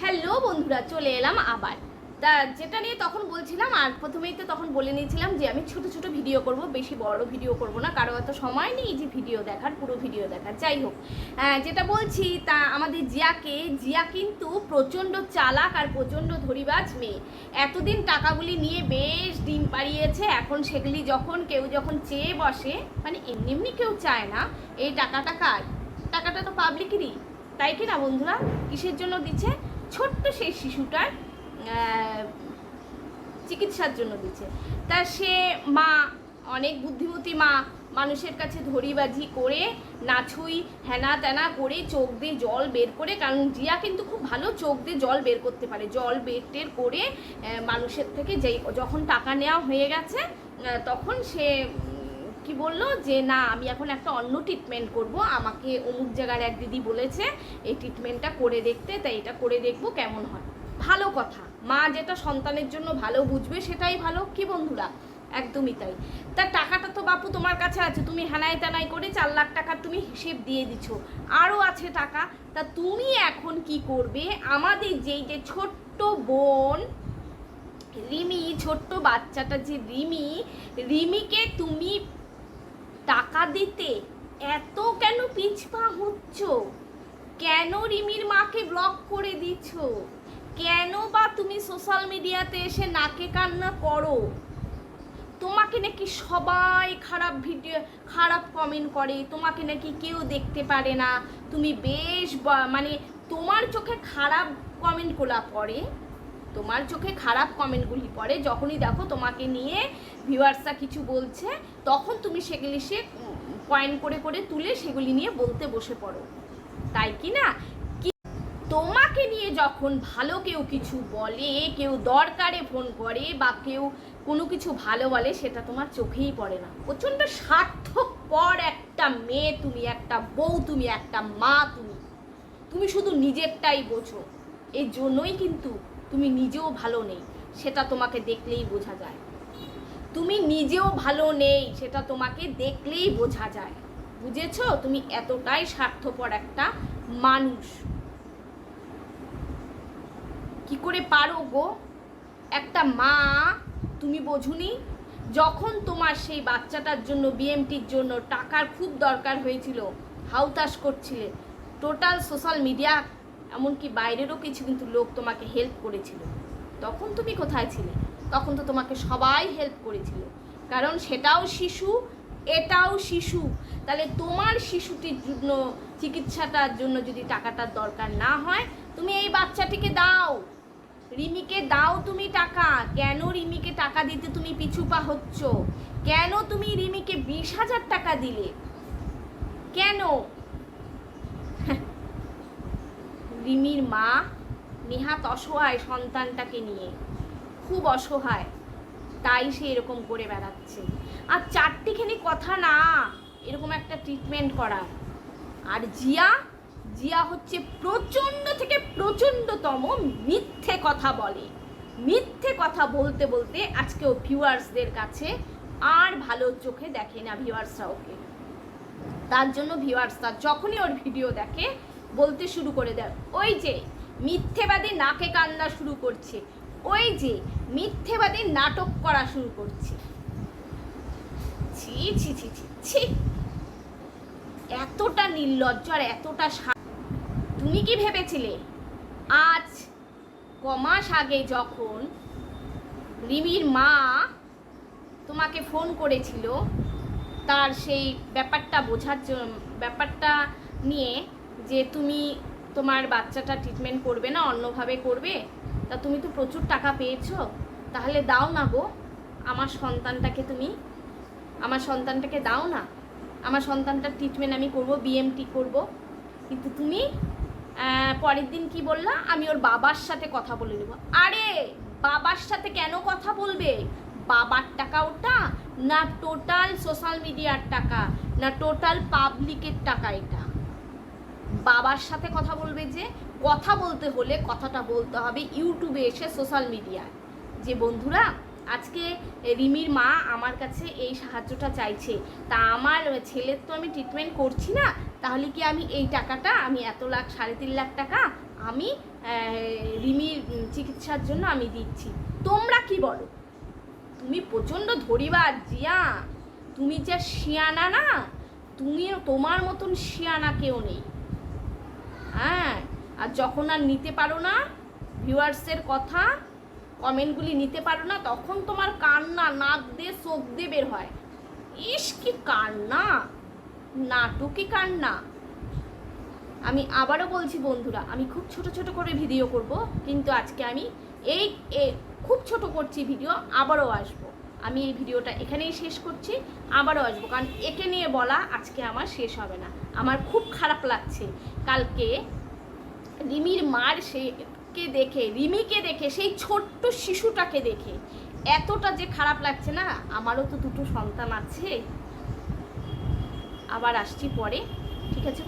Hello বন্ধুরা চলে এলাম আবার। তা যেটা নিয়ে তখন বলছিলাম আর প্রথমেই তো তখন বলে নিয়েছিলাম যে আমি ছোট ছোট ভিডিও করব বেশি বড় ভিডিও করব না কারও এত সময় নেই যে ভিডিও দেখার পুরো ভিডিও দেখার যাই হোক। আহ, যেটা বলছি তা আমাদের জিয়াকে জিয়া কিন্তু প্রচণ্ড চালাক আর প্রচণ্ড ধরিবাজ মেয়ে। এতদিন টাকাগুলি নিয়ে বেশ ডিম পাড়িয়েছে এখন সেগুলি যখন কেউ যখন চেয়ে বসে মানে এমনি এমনি কেউ চায় না এই টাকাটা কার? টাকাটা তো পাবলিকেরই তাই কি না বন্ধুরা? কিসের জন্য দিচ্ছে? ছোট্ট সেই শিশুটার চিকিৎসার জন্য দিচ্ছে। তা সে মা, অনেক বুদ্ধিমতী মা, মানুষের কাছে ধরিবাজি করে, নাছুই, হেনা তেনা করে, চোখ দিয়ে জল বের করে, কারণ জিয়া কিন্তু খুব ভালো চোখ দিয়ে জল বের করতে পারে। জল বের টের করে মানুষের থেকে যেই, যখন টাকা নেওয়া হয়ে গেছে তখন সে কি বলল? যে, না, আমি এখন একটা অন্য ট্রিটমেন্ট করব। আমাকে অমুক জায়গার এক দিদি বলেছে, এই ট্রিটমেন্টটা করে দেখতে, তাই এটা করে দেখব, কেমন হয়? ভালো কথা। মা যেটা সন্তানের জন্য ভালো বুঝবে, সেটাই ভালো। কি বন্ধুরা? একদমই তাই। তা টাকাটা তো বাপু তোমার কাছে আছে। তুমি হানাই টানাই করে চার লাখ টাকার তুমি হিসেব দিয়ে দিচ্ছ আরও আছে টাকা। তা তুমি এখন কি করবে? আমাদের যেই যে ছোট্ট বোন, রিমি, ছোট্ট বাচ্চাটা যে রিমি, রিমিকে তুমি টাকা দিতে এত কেন পিছপা হচ্ছ? কেন রিমির মাকে ব্লক করে দিচ্ছ? কেন বা তুমি সোশ্যাল মিডিয়াতে এসে নাকে কান্না করো? তোমাকে নাকি সবাই খারাপ ভিডিও খারাপ কমেন্ট করে, তোমাকে নাকি কেউ দেখতে পারে না। তুমি বেশ মানে তোমার চোখে খারাপ কমেন্টগুলো পড়ে। তোমার চোখে খারাপ কমেন্টগুলি পড়ে, যখনই দেখো তোমাকে নিয়ে ভিউয়ার্সরা কিছু বলছে, তখন তুমি সেগুলি সে পয়েন্ট করে করে তুলে সেগুলি নিয়ে বলতে বসে পড়ো। তাই কি না? তোমাকে নিয়ে যখন ভালো কেউ কিছু বলে, কেউ দরকারে ফোন করে বা কেউ কোনো কিছু ভালো বলে, সেটা তোমার চোখেই পড়ে না। প্রচণ্ড স্বার্থপর একটা মেয়ে তুমি, একটা বউ তুমি, একটা মা তুমি। তুমি শুধু নিজেরটাই বোঝো। এই জন্যই কিন্তু তুমি নিজেও ভালো নেই, সেটা তোমাকে দেখলেই বোঝা যায়। তুমি নিজেও ভালো নেই, সেটা তোমাকে দেখলেই বোঝা যায়। বুঝেছ? তুমি এতটাই স্বার্থপর একটা মানুষ। কি করে পারো গো? একটা মা, তুমি বোঝুনি? যখন তোমার সেই বাচ্চাটার জন্য, বিএমটির জন্য টাকার খুব দরকার হয়েছিল হাউতাস করছিলে টোটাল সোশ্যাল মিডিয়া এমনকি বাইরেরও কিছু কিন্তু লোক তোমাকে হেল্প করেছিল। তখন তুমি কোথায় ছিলে? তখন তো তোমাকে সবাই হেল্প করেছিল। কারণ সেটাও শিশু, এটাও শিশু। তাহলে তোমার শিশুটির জন্য চিকিৎসাটার জন্য যদি টাকাটার দরকার না হয়, তুমি এই বাচ্চাটিকে দাও। রিমিকে দাও তুমি টাকা। কেন রিমিকে টাকা দিতে তুমি পিছুপা হচ্ছ? কেন তুমি রিমিকে বিশ হাজার টাকা দিলে? কেন? রিমির মা নেহাত অসহায় সন্তানটাকে নিয়ে। খুব অসহায়। তাই সে এরকম করে বেড়াচ্ছে। আর চারটিখানি কথা না, এরকম একটা ট্রিটমেন্ট করার। আর জিয়া জিয়া হচ্ছে প্রচণ্ড থেকে প্রচণ্ডতম মিথ্যে কথা বলে। মিথ্যে কথা বলতে বলতে আজকেও ভিউয়ার্সদের কাছে আর ভালো চোখে দেখে না ভিউয়ার্সরা ওকে। তার জন্য ভিউয়ার্সরা যখনই ওর ভিডিও দেখে বলতে শুরু করে দেয়। ওই যে মিথ্যেবাদী নাকে কান্না শুরু করছে। ওই যে মিথ্যেবাদী নাটক করা শুরু করছে। ছি ছি ছি ছি ছি। এতটা নির্লজ্জ আর এতটা তুমি কি ভেবেছিলে? আজ কমাস আগে যখন রিমির মা তোমাকে ফোন করেছিল, তার সেই ব্যাপারটা বোঝার জন্য ব্যাপারটা নিয়ে যে তুমি তোমার বাচ্চাটা ট্রিটমেন্ট করবে না, অন্যভাবে করবে, তা তুমি তো প্রচুর টাকা পেয়েছ, তাহলে দাও না গো। আমার সন্তানটাকে তুমি, আমার সন্তানটাকে দাও না। আমার সন্তানটার ট্রিটমেন্ট আমি করব বিএমটি করব। কিন্তু তুমি পরের দিন কি বললা? আমি ওর বাবার সাথে কথা বলে নেব। আরে, বাবার সাথে কেন কথা বলবে? বাবার টাকা ওটা, না টোটাল সোশ্যাল মিডিয়ার টাকা, না টোটাল পাবলিকের টাকা এটা। বাবার সাথে কথা বলবে যে, কথা বলতে হলে কথাটা বলতে হবে ইউটিউবে এসে সোশ্যাল মিডিয়ায়। যে বন্ধুরা, আজকে রিমির মা আমার কাছে এই সাহায্যটা চাইছে। তা আমার ছেলের তো আমি ট্রিটমেন্ট করছি না, তাহলে কি আমি এই টাকাটা, আমি এত লাখ, সাড়ে তিন লাখ টাকা আমি রিমির চিকিৎসার জন্য আমি দিচ্ছি। তোমরা কি বলো? তুমি প্রচণ্ড ধরিবার জিয়া। তুমি যা শিয়ানা না, তুমি তোমার মতন শিয়ানা কেউ নেই। হ্যাঁ আর যখন আর নিতে পারো না ভিউয়ার্সের কথা কমেন্টগুলি নিতে পারো না, তখন তোমার কান্না, নাক দিয়ে চোখ দিয়ে বের হয়। ইস, কি কান্না! নাটুকি কান্না। আমি আবারও বলছি বন্ধুরা, আমি খুব ছোট ছোট করে ভিডিও করব, কিন্তু আজকে আমি এই খুব ছোট করছি ভিডিও আবারও আসব। আমি এই ভিডিওটা এখানেই শেষ করছি, আবারও আসব, কারণ একে নিয়ে বলা আজকে আমার শেষ হবে না। আমার খুব খারাপ লাগছে। কালকে রিমির মার সেকে দেখে, রিমিকে দেখে, সেই ছোট্ট শিশুটাকে দেখে। এতটা যে খারাপ লাগছে না, আমারও তো দুটো সন্তান আছে। আবার আসছি পরে, ঠিক আছে